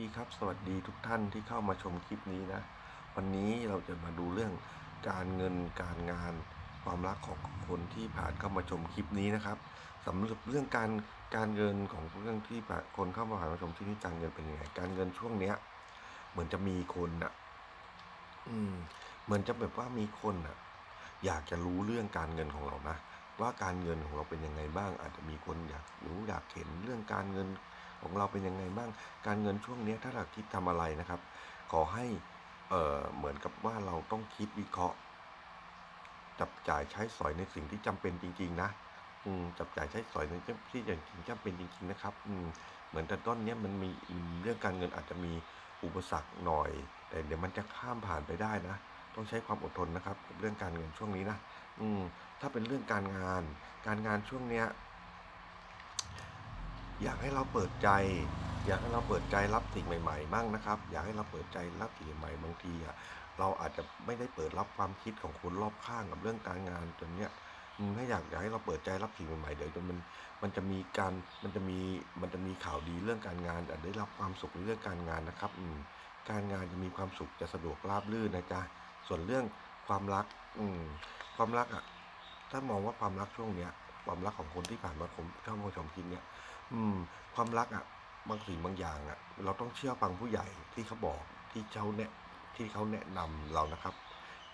ดีครับสวัสดีทุกท่านที่เข้ามาชมคลิปนี้นะ วันนี้เราจะมาดูเรื่องการเงินการงานความรักของคนที่ผ่านเข้ามาชมคลิปนี้นะครับสำหรับเรื่องการการเงินของเรื่องที่คนเข้ามาผ่านมาชมที่นี่การเงินเป็นยังไงการเงินช่วงเนี้ย เหมือนจะมีคนอะ อืม เหมือนจะแบบว่ามีคนอะ อยากจะรู้เรื่องการเงินของเรานะว่าการเงินของเราเป็นยังไงบ้าง อาจจะมีคนอยากรู้อยากเห็นเรื่องการเงิน ของเราเป็นยังไงบ้าง การเงินช่วงนี้ถ้าเราคิดทำอะไรนะครับ ขอให้เอ่อเหมือนกับว่าเราต้องคิดวิเคราะห์ จับจ่ายใช้สอยในสิ่งที่จำเป็นจริง ๆ นะอืมจับจ่ายใช้สอยในที่อย่างจริงจำเป็นจริง ๆ นะครับ อืมเหมือนแต่ต้นเนี้ยมันมีเรื่องการเงินอาจจะมีอุปสรรคหน่อย แต่เดี๋ยวมันจะข้ามผ่านไปได้นะ ต้องใช้ความอดทนนะครับกับเรื่องการเงินช่วงนี้นะ อืมถ้าเป็นเรื่องการงาน การงานช่วงเนี้ย อยากให้เราเปิดใจ อยากให้เราเปิดใจรับสิ่งใหม่ๆมั่งนะครับ อยากให้เราเปิดใจรับสิ่งใหม่บางทีอะเราอาจจะไม่ได้เปิดรับความคิดของคนรอบข้างกับเรื่องการงานจนเนี้ยถ้าอยากอยากให้เราเปิดใจรับสิ่งใหม่ๆเดี๋ยวจนมันมันจะมีการมันจะมีมันจะมีข่าวดีเรื่องการงานอาจได้รับความสุขในเรื่องการงานนะครับอืมการงานจะมีความสุขจะสะดวกราบรื่นนะจ๊ะส่วนเรื่องความรักอืมความรักอะถ้ามองว่าความรักช่วงเนี้ย ความรักของคนที่ผ่านมาผมเข้ามาชมคลิปเนี้ยอืม ความรักอะบางสิ่งบางอย่างอะ เราต้องเชื่อฟังผู้ใหญ่ที่เขาบอกที่เขาแนะที่เขาแนะนำเรานะครับ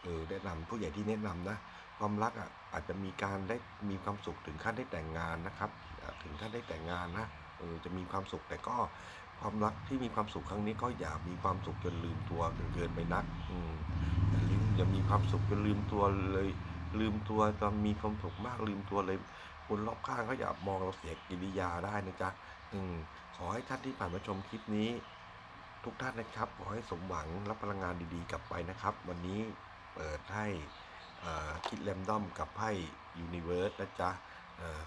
เออแนะนำผู้ใหญ่ที่แนะนำนะความรักอะอาจจะมีการได้มีความสุขถึงขั้นได้แต่งงานนะครับถึงขั้นได้แต่งงานนะเออจะมีความสุขแต่ก็ความรักที่มีความสุขครั้งนี้ก็อย่ามีความสุขจนลืมตัวเกินไปนัก อืมอย่ามีความสุขจนลืมตัวเลย ลืมตัวตอนมีความสุขมากลืมตัวเลย คนรอบข้างก็อย่ามองเราเสียกิริยาได้นะจ๊ะอืมขอให้ท่านที่ผ่านมาชมคลิปนี้ ทุกท่านนะครับขอให้สมหวังรับพลังงานดีๆ กลับไปนะครับ วันนี้เปิดให้คิดแรมดอมกับไพ่ยูนิเวิร์สนะจ๊ะ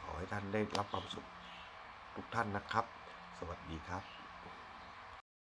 ขอให้ท่านได้รับความสุขทุกท่านนะครับ สวัสดีครับ